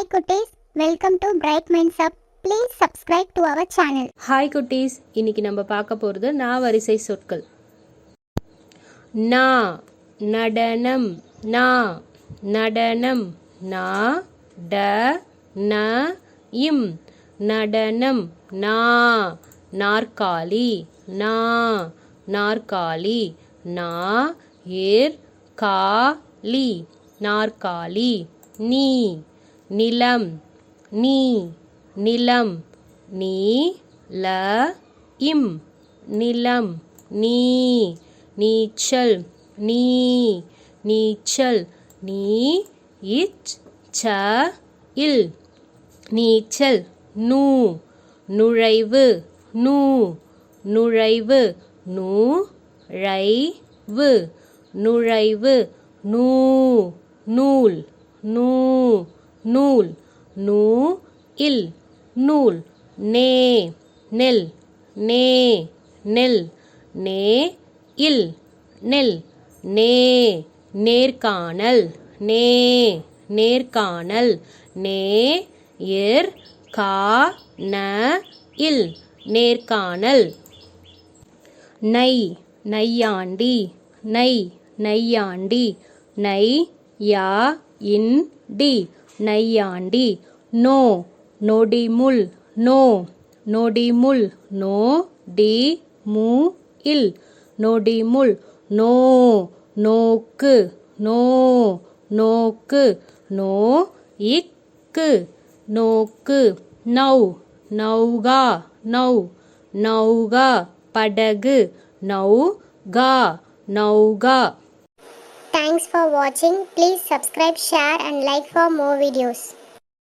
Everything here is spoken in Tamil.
ஹாய் குட்டீஸ் welcome to bright minds up please subscribe to our channel hi குட்டீஸ் இன்னைக்கு நம்ம பார்க்க போகிறது நா வரிசை சொற்கள். நா நடனம் நா நடனம் நா ட ந இம் நடனம் நா நாற்காலி நா நாற்காலி நா ஏர் காலி நாற்காலி நீ. நிலம். நீ நிலம். நீ ல இம். நிலம். நீ நீச்சல். நீ நீச்சல். நீ இச் ச இல் நீச்சல். நூ நுழைவு. நூ நுழைவு. நூ ரை வு நுழைவு. நூ நூல். நூ நூல். நூ இல். நூல். நே நெல். நே நெல். நே இல். நெல். நே நேர்காணல். நே நேர்காணல். நே எர் கா ந இல். நேர்காணல். நை நையாண்டி. நை நையாண்டி. நை யா இன் டி. நையாண்டி. நோ நொடிமுல் நோ நொடிமுல் நோ டி மு இல் நொடிமுல் நோ நோக்கு. நோ நோக்கு. நோ இக்கு. நோக்கு. நௌ நௌகா. நௌ நௌகா. படகு. நௌ கா நௌகா. Thanks for watching. Please subscribe, share and like for more videos.